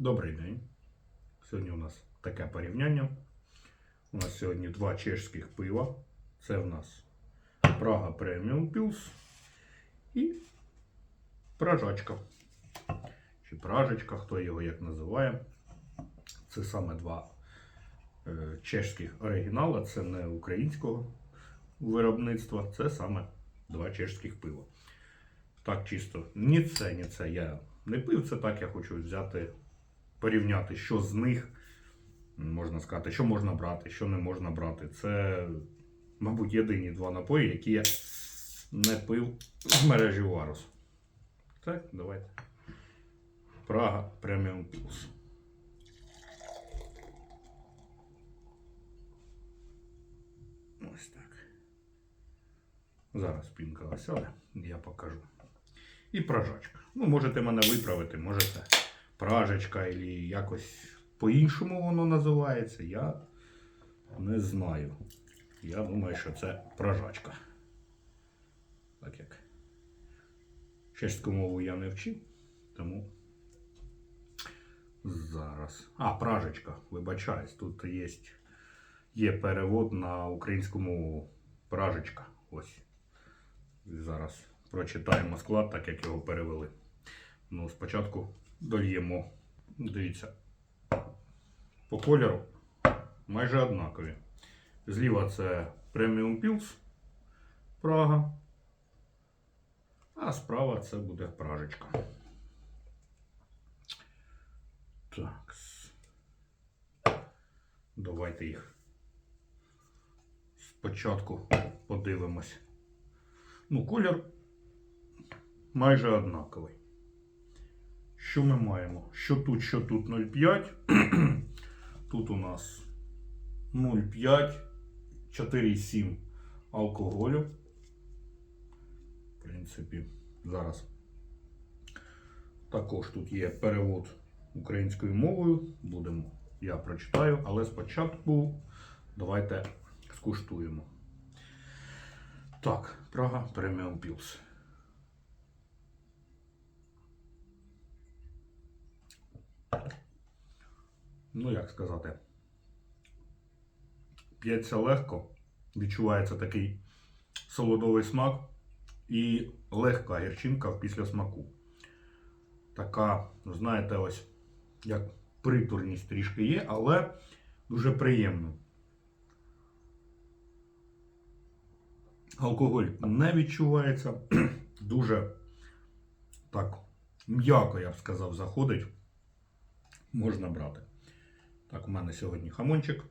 Добрий день. Сьогодні у нас таке порівняння. У нас сьогодні два чешських пива. Це в нас Прага Преміум Пілс і Пражачка. Чи Пражечка, хто його як називає. Це саме два е, чешських оригінала, це не українського виробництва, це саме два чешських пива. Так чисто ні це, ні це я не пив. Це так я хочу взяти, порівняти, що з них можна сказати, що можна брати, що не можна брати. Це, мабуть, єдині два напої, які я не пив в мережі Варус. Так, давайте. Прага преміум пілс. Ось так. Зараз пінка осяде, я покажу. І пражачка. Ну, можете мене виправити, можете пражечка, або якось по-іншому воно називається. Я не знаю. Я думаю, що це пражачка. Так як чеську мову я не вчив, тому зараз. А, пражечка, вибачаюсь, тут є, є перевод на українську мову. Пражечка. Ось. Зараз прочитаємо склад, так як його перевели. Ну, спочатку дольємо. Дивіться. По кольору майже однакові. Зліва це преміум Pils Прага. А справа це буде пражечка. Так. Давайте їх спочатку подивимось. Ну, колір майже однаковий. Що ми маємо? Що тут, що тут 0,5. Тут у нас 0,5, 4,7 алкоголю. В принципі, зараз також тут є перевод українською мовою. Будемо, я прочитаю, але спочатку давайте скуштуємо. Так, Прага преміум Пілс. Ну, як сказати, п'ється легко, відчувається такий солодовий смак і легка гірчинка після смаку. Така, знаєте, ось як притурність трішки є, але дуже приємно. Алкоголь не відчувається, дуже так м'яко, я б сказав, заходить. Можна брати. Так, у мене сьогодні хамончик.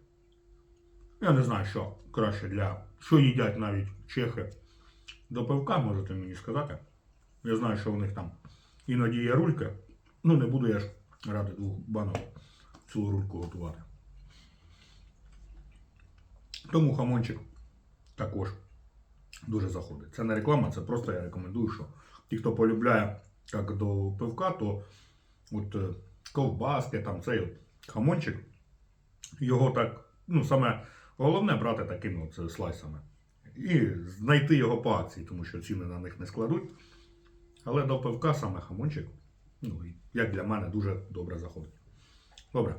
Я не знаю, що краще для. Що їдять навіть чехи до пивка, можете мені сказати. Я знаю, що у них там іноді є рульки. Ну, не буду я ж ради двох банок цілу рульку готувати. Тому хамончик також дуже заходить. Це не реклама, це просто я рекомендую, що ті, хто полюбляє як до пивка, то от е, ковбаски, там цей хамончик, його так, ну, саме головне брати такими от слайсами. І знайти його по акції, тому що ціни на них не складуть. Але до пивка саме хамончик, ну, як для мене, дуже добре заходить. Добре.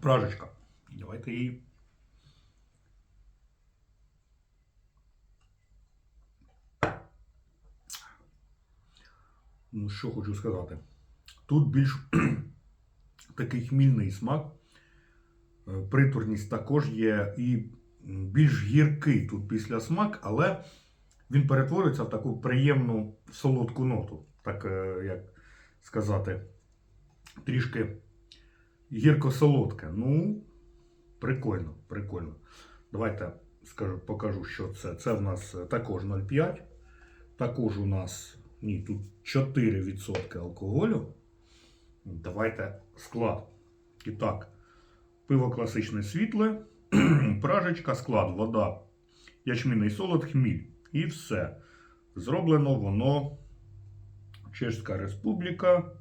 Пражечка. Давайте її. Ну, що хочу сказати. Тут більш такий хмільний смак. Е, Притурність також є і більш гіркий тут після смак, але він перетворюється в таку приємну солодку ноту. Так, е, як сказати, трішки гірко-солодке. Ну, прикольно, прикольно. Давайте скажу, покажу, що це. Це в нас також 0,5. Також у нас ні, тут 4% алкоголю. Давайте склад. І так, пиво класичне світле, пражечка, склад, вода, ячмінний солод, хміль. І все. Зроблено воно Чешська Республіка.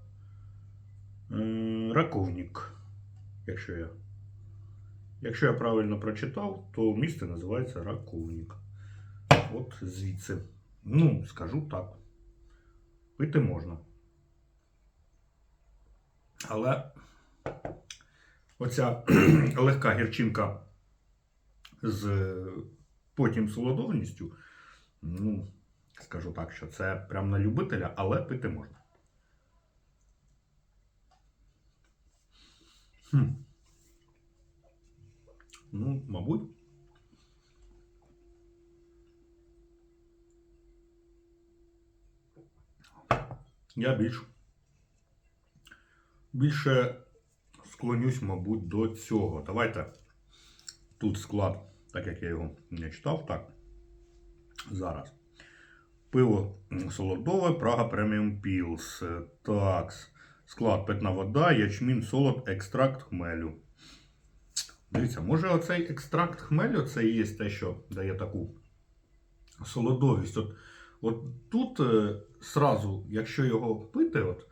е, Раковник. Якщо я, якщо я правильно прочитав, то місце називається Раковник. От звідси. Ну, скажу так. Пити можна. Але оця легка гірчинка з потім солодовністю, ну, скажу так, що це прям на любителя, але пити можна. Хм. Ну, мабуть. Я більш більше склонюсь, мабуть, до цього. Давайте тут склад, так як я його не читав, так. Зараз. Пиво солодове, Прага преміум пілс. Е, Так. Склад питна вода, ячмін, солод, екстракт хмелю. Дивіться, може оцей екстракт хмелю це і є те, що дає таку солодовість. От, от тут е, сразу, якщо його пити, от,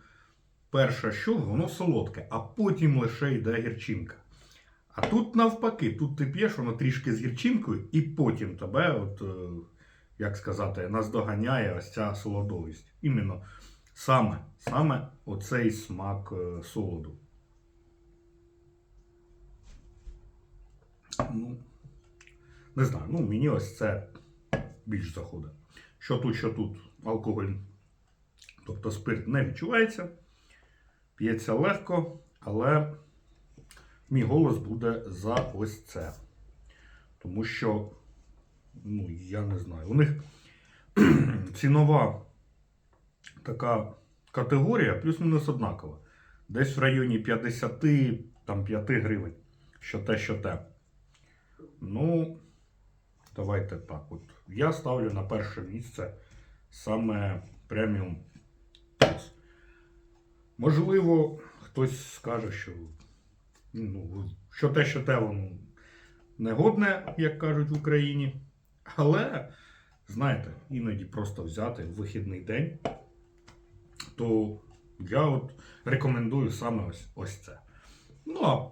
перше, що воно солодке, а потім лише йде гірчинка. А тут навпаки, тут ти п'єш, воно трішки з гірчинкою, і потім тебе, от, е, як сказати, наздоганяє ось ця солодовість. Іменно саме, саме оцей смак е, солоду. Ну, не знаю, ну мені ось це більш заходить. Що тут, що тут алкоголь, тобто спирт не відчувається, п'ється легко, але мій голос буде за ось це. Тому що, ну, я не знаю, у них цінова така категорія плюс-мінус однакова. Десь в районі 50 там, 5 гривень. Що те, що те. Ну, давайте так. От. Я ставлю на перше місце саме преміум. Можливо, хтось скаже, що ну, що те, що те, воно негодне, як кажуть в Україні. Але, знаєте, іноді просто взяти в вихідний день, то я от рекомендую саме ось, ось це. Ну, а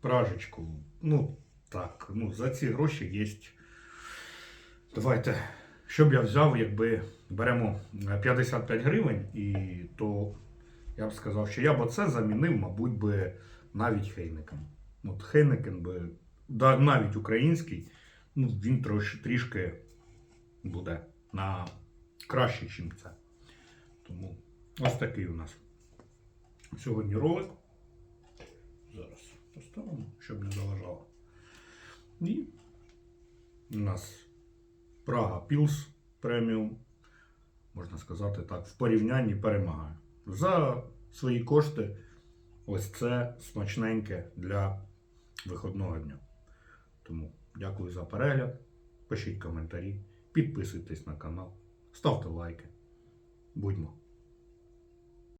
пражечку, ну, так, ну, за ці гроші є. Давайте, що б я взяв, якби беремо 55 гривень, і то я б сказав, що я б оце замінив, мабуть, би навіть Хейнеком. От Хейнекен би, да, навіть український, ну, він трош, трішки буде на краще, ніж це. Тому ось такий у нас сьогодні ролик. Зараз поставимо, щоб не заважало. І у нас Прага Пілс преміум, можна сказати так, в порівнянні перемагає. За свої кошти ось це смачненьке для виходного дня. Тому дякую за перегляд. Пишіть коментарі, підписуйтесь на канал, ставте лайки. Будьмо!